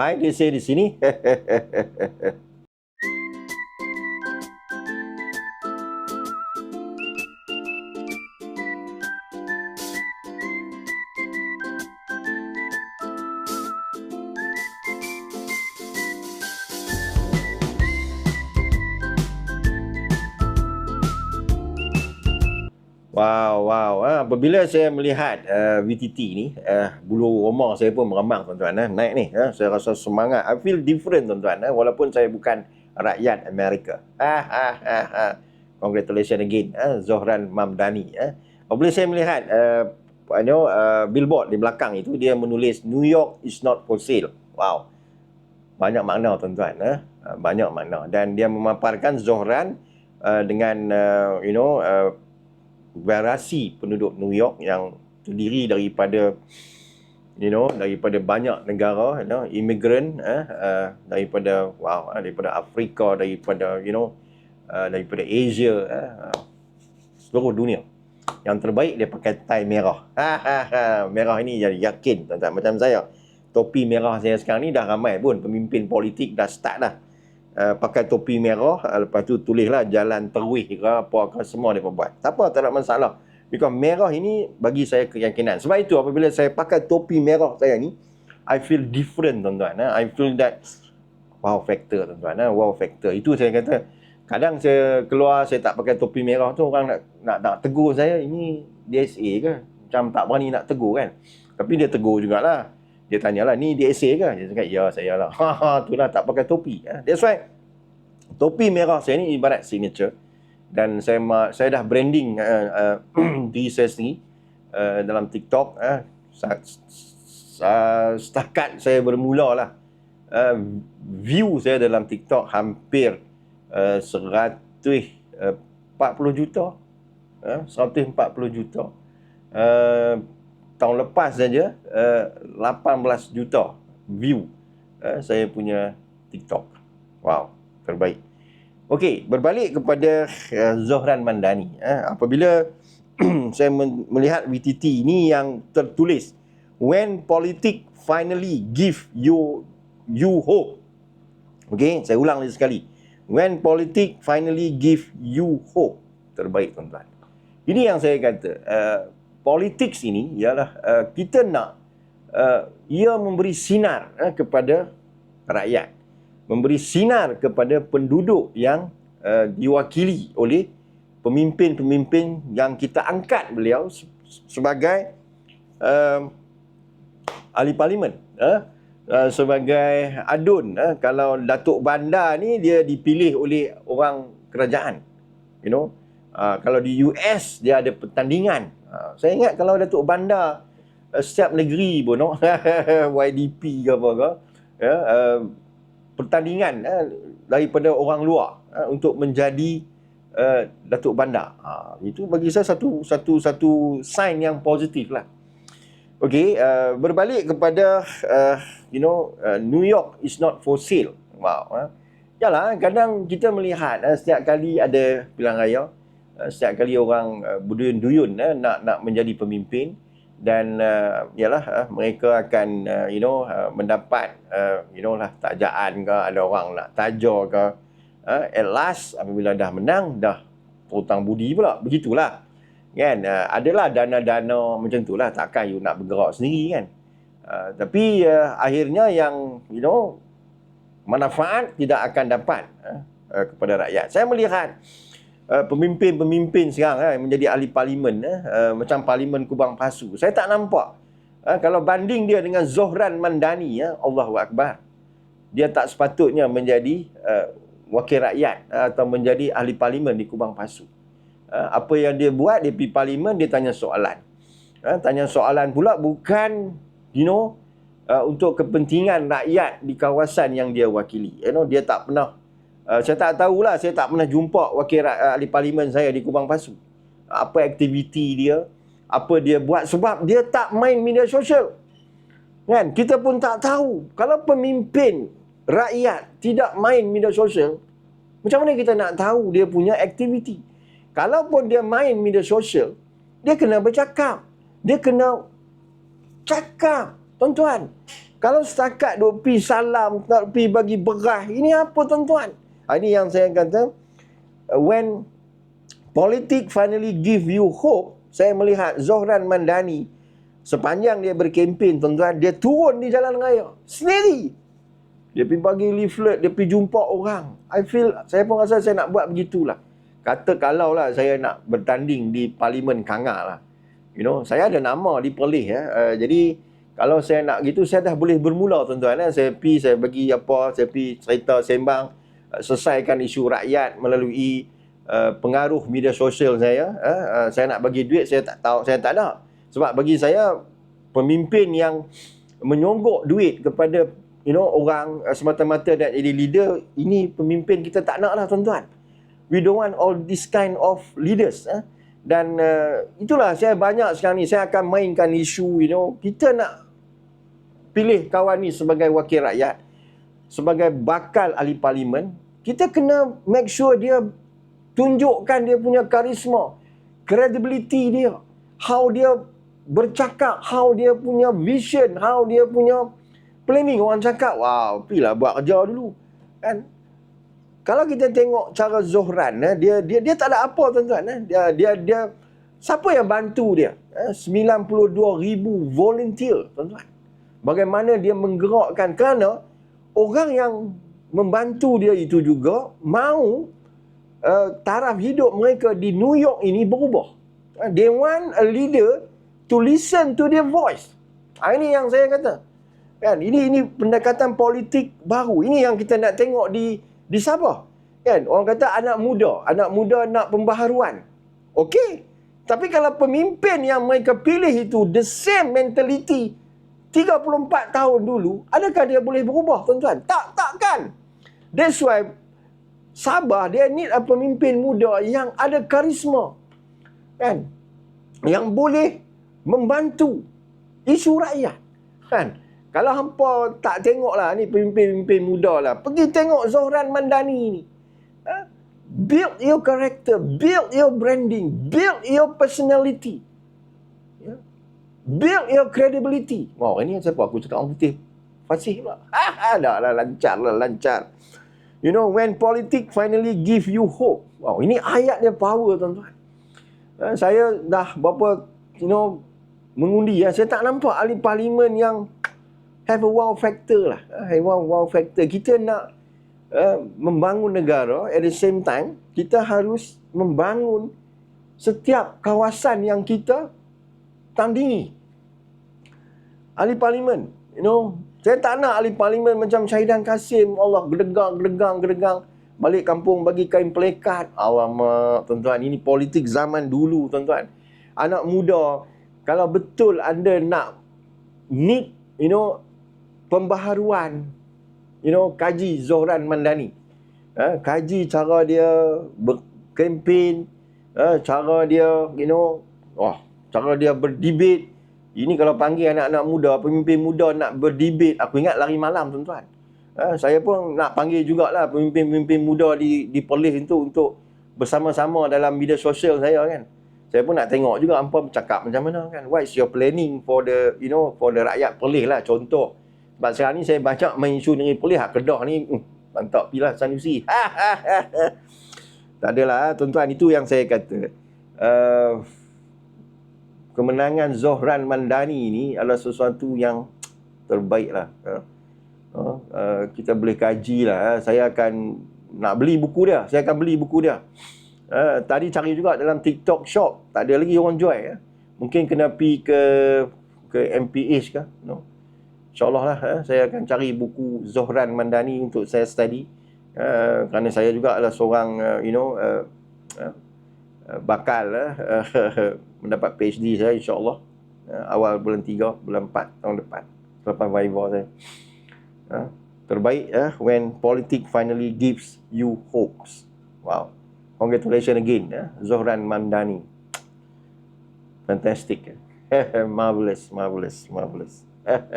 Hai, dia say di sini. Wow, wow. Ha, apabila saya melihat uh, VTT ni, uh, bulu roma saya pun meremang tuan-tuan. Ha, naik ni. Ha, saya rasa semangat. I feel different tuan-tuan. Ha, walaupun saya bukan rakyat Amerika. Ha, ha, ha, ha. Congratulations again. Ha, Zohran Mamdani. Ha. Apabila saya melihat uh, you know, uh, billboard di belakang itu, dia menulis New York is not for sale. Wow. Banyak makna tuan-tuan. Ha. Banyak makna. Dan dia memaparkan Zohran uh, dengan, uh, you know, uh, variasi penduduk New York yang terdiri daripada you know daripada banyak negara you know immigrant eh, uh, daripada wow uh, daripada Afrika daripada you know uh, daripada Asia eh, uh, seluruh dunia. Yang terbaik dia pakai tie merah. Merah ini jadi yakin tuan-tuan. Macam saya topi merah saya sekarang ni dah ramai pun. Pemimpin politik dah start dah uh, pakai topi merah uh, lepas tu tulislah jalan terwih ke apa ke semua dia buat. Tak apa tak ada masalah. Because merah ini bagi saya keyakinan. Sebab itu apabila saya pakai topi merah saya ni I feel different tuan-tuan uh. I feel that wow factor tuan-tuan uh. wow factor. Itu saya kata kadang saya keluar saya tak pakai topi merah tu orang nak nak, nak tegur saya ini DSA ke? Macam tak berani nak tegur kan? Tapi dia tegur jugalah dia tanyalah ni essay ke? Dia cakap ya saya lah. Ha ha itulah tak pakai topi. Ha. that's why topi merah saya ni ibarat signature. Dan saya saya dah branding uh, uh, di saya sendiri uh, dalam TikTok uh, setakat saya bermula lah. Uh, view saya dalam TikTok hampir uh, 140 juta. Uh, 140 juta. Uh, tahun lepas saja uh, 18 juta view uh, saya punya TikTok. Wow, terbaik. Okey, berbalik kepada uh, Zohran Mandani. Uh, apabila saya melihat VTT ini yang tertulis when politik finally give you you hope. Okey, saya ulang lagi sekali. When politik finally give you hope. Terbaik tuan-tuan. Ini yang saya kata. Uh, politik ini ialah uh, kita nak uh, ia memberi sinar uh, kepada rakyat. Memberi sinar kepada penduduk yang uh, diwakili oleh pemimpin-pemimpin yang kita angkat beliau sebagai uh, ahli parlimen uh, uh, sebagai adun uh, kalau datuk bandar ni dia dipilih oleh orang kerajaan you know uh, kalau di US dia ada pertandingan Ha, saya ingat kalau Datuk Bandar uh, setiap negeri pun no? YDP ke apa ke ya, uh, pertandingan uh, daripada orang luar uh, untuk menjadi uh, Datuk Bandar. Uh, itu bagi saya satu satu satu sign yang positif lah. Okey, uh, berbalik kepada uh, you know uh, New York is not for sale. Wow. Uh. Yalah, kadang kita melihat uh, setiap kali ada pilihan raya, Eh, setiap kali orang uh, berduyun-duyun uh, nak nak menjadi pemimpin dan uh, yalah uh, mereka akan uh, you know uh, mendapat uh, you know lah tajaan ke ada orang nak tajar ke uh, at last apabila dah menang dah hutang budi pula. Begitulah kan? Uh, adalah dana-dana macam itulah takkan you nak bergerak sendiri kan? Uh, tapi uh, akhirnya yang you know manfaat tidak akan dapat uh, uh, kepada rakyat. Saya melihat Uh, pemimpin-pemimpin sekarang uh, menjadi ahli parlimen uh, uh, macam parlimen Kubang Pasu. Saya tak nampak uh, kalau banding dia dengan Zohran Mandani ya, uh, Allahu Akbar. Dia tak sepatutnya menjadi uh, wakil rakyat uh, atau menjadi ahli parlimen di Kubang Pasu. Uh, apa yang dia buat di parlimen dia tanya soalan. Uh, tanya soalan pula bukan you know uh, untuk kepentingan rakyat di kawasan yang dia wakili. You know dia tak pernah Uh, saya tak tahulah, saya tak pernah jumpa wakil uh, ahli parlimen saya di Kubang Pasu. Apa aktiviti dia, apa dia buat sebab dia tak main media sosial. Kan? Kita pun tak tahu. Kalau pemimpin rakyat tidak main media sosial, macam mana kita nak tahu dia punya aktiviti? Kalaupun dia main media sosial, dia kena bercakap. Dia kena cakap. Tuan-tuan, Kalau setakat duk pi salam, nak pi bagi berah, ini apa tuan-tuan? Ha, ini yang saya kata, uh, when politik finally give you hope, saya melihat Zohran Mandani, sepanjang dia berkempen, tuan-tuan, dia turun di jalan raya. Sendiri. Dia pergi bagi leaflet, dia pergi jumpa orang. I feel, saya pun rasa saya nak buat begitulah. Kata kalau lah saya nak bertanding di Parlimen Kangar lah. You know, saya ada nama di Perlis ya. Uh, jadi, kalau saya nak gitu, saya dah boleh bermula tuan-tuan. Eh. Saya pergi, saya bagi apa, saya pergi cerita sembang, selesaikan isu rakyat melalui uh, pengaruh media sosial saya. Uh, uh, saya nak bagi duit, saya tak tahu, saya tak ada. Sebab bagi saya, pemimpin yang menyonggok duit kepada you know orang uh, semata-mata dan jadi leader, ini pemimpin kita tak nak lah tuan-tuan. We don't want all this kind of leaders. Eh dan uh, itulah saya banyak sekarang ni saya akan mainkan isu you know kita nak pilih kawan ni sebagai wakil rakyat sebagai bakal ahli parlimen kita kena make sure dia tunjukkan dia punya karisma credibility dia how dia bercakap how dia punya vision how dia punya planning orang cakap wow pilah buat kerja dulu kan kalau kita tengok cara Zohran eh, dia dia dia tak ada apa tuan-tuan eh. Dia dia dia siapa yang bantu dia? Eh, 92,000 volunteer tuan-tuan. Bagaimana dia menggerakkan kerana orang yang membantu dia itu juga mau uh, taraf hidup mereka di New York ini berubah. Uh, they want a leader to listen to their voice. Uh, ini yang saya kata. Kan ini ini pendekatan politik baru. Ini yang kita nak tengok di di Sabah. Kan? Orang kata anak muda. Anak muda nak pembaharuan. Okey. Tapi kalau pemimpin yang mereka pilih itu the same mentality 34 tahun dulu, adakah dia boleh berubah tuan-tuan? Tak, takkan. That's why Sabah dia need a pemimpin muda yang ada karisma. Kan? Yang boleh membantu isu rakyat. Kan? Kalau hampa tak tengok lah ni pemimpin-pemimpin muda lah. Pergi tengok Zohran Mandani ni. Ha? Build your character. Build your branding. Build your personality. Build your credibility. Wow, ini siapa aku cakap orang putih. Fasih pula. Ha, dah lah, lancar lah, lancar. You know, when politics finally give you hope. Wow, ini ayat dia power, tuan-tuan. Ha, saya dah berapa, you know, mengundi ya. Saya tak nampak ahli parlimen yang have a wow factor lah. Uh, have a wow factor. Kita nak uh, membangun negara at the same time, kita harus membangun setiap kawasan yang kita tandingi. Ahli parlimen, you know, saya tak nak ahli parlimen macam Syahidan Kasim, Allah gedegang, gedegang, gedegang. Balik kampung bagi kain pelekat. Alamak, tuan-tuan, ini politik zaman dulu, tuan-tuan. Anak muda, kalau betul anda nak need, you know, pembaharuan you know kaji Zohran Mandani ha, kaji cara dia berkempen ha, cara dia you know wah cara dia berdebat ini kalau panggil anak-anak muda pemimpin muda nak berdebat aku ingat lari malam tuan-tuan ha, saya pun nak panggil jugalah pemimpin-pemimpin muda di di Perlis itu untuk bersama-sama dalam media sosial saya kan saya pun nak tengok juga hampa bercakap macam mana kan what is your planning for the you know for the rakyat Perlis lah contoh sebab sekarang ni saya banyak main isu dengan polis hak Kedah ni. Uh, mantap pilah Sanusi. tak adalah tuan-tuan itu yang saya kata. Uh, kemenangan Zohran Mandani ni adalah sesuatu yang terbaik lah. Uh, uh, kita boleh kaji lah. Uh. Saya akan nak beli buku dia. Saya akan beli buku dia. Uh, tadi cari juga dalam TikTok shop. Tak ada lagi orang jual. Uh. Mungkin kena pergi ke ke MPH ke. No? InsyaAllah lah eh, saya akan cari buku Zohran Mandani untuk saya study uh, kerana saya juga adalah seorang uh, you know uh, uh, bakal uh, mendapat PhD saya insyaAllah. Uh, awal bulan 3 bulan 4 tahun depan. Selepas Viva saya. Uh, terbaik uh, when politics finally gives you hopes. Wow. Congratulations again uh, Zohran Mandani. Fantastic marvelous marvelous marvelous